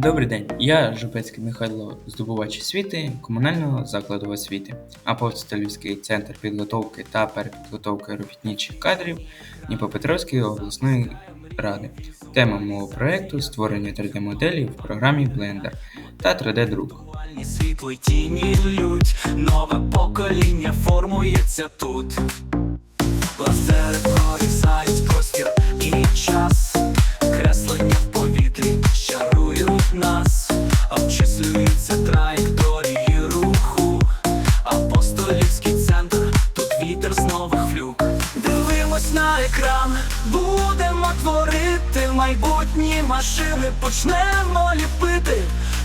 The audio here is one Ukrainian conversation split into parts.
Добрий день, я Жупецький Михайло, здобувач освіти комунального закладу освіти, Апостолівський центр підготовки та перепідготовки робітничих кадрів Дніпропетровської обласної ради. Тема мого проєкту створення 3D-моделі в програмі Blender та 3D-друк. Світло тіні лють, нове покоління формується тут. Екран, будемо творити майбутні машини, почнемо ліпити,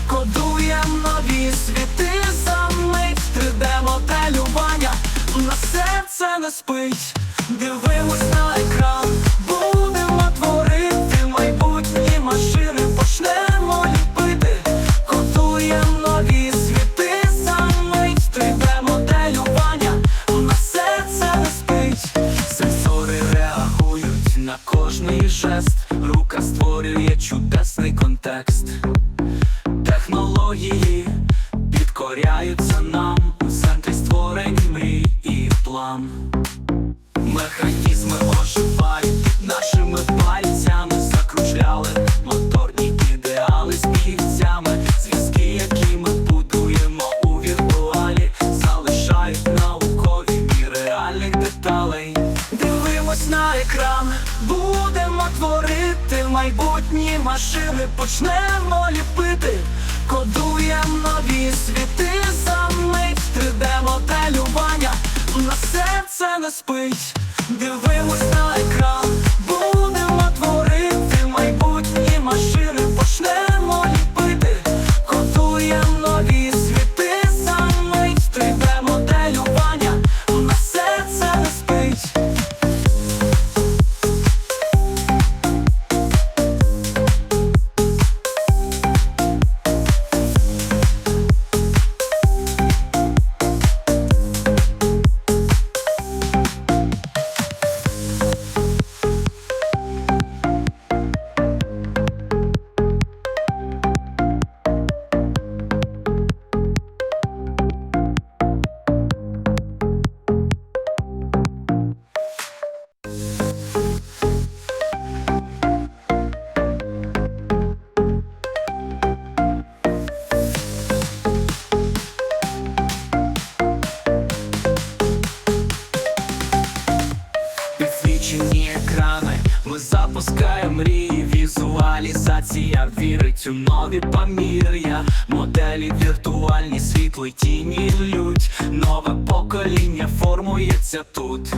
кодуємо нові світи. За мить, 3D-моделювання, на серце не спить. Дивимось створює чудесний контекст. Технології підкоряються нам Дивимось на екран, будемо творити майбутні машини, почнемо ліпити, кодуємо нові світи. За мить, 3D-моделювання, на серце не спить. Дивимось ми мрії, візуалізація вірить у нові помір'я, моделі віртуальні, світло й тіні лють, нове покоління формується тут.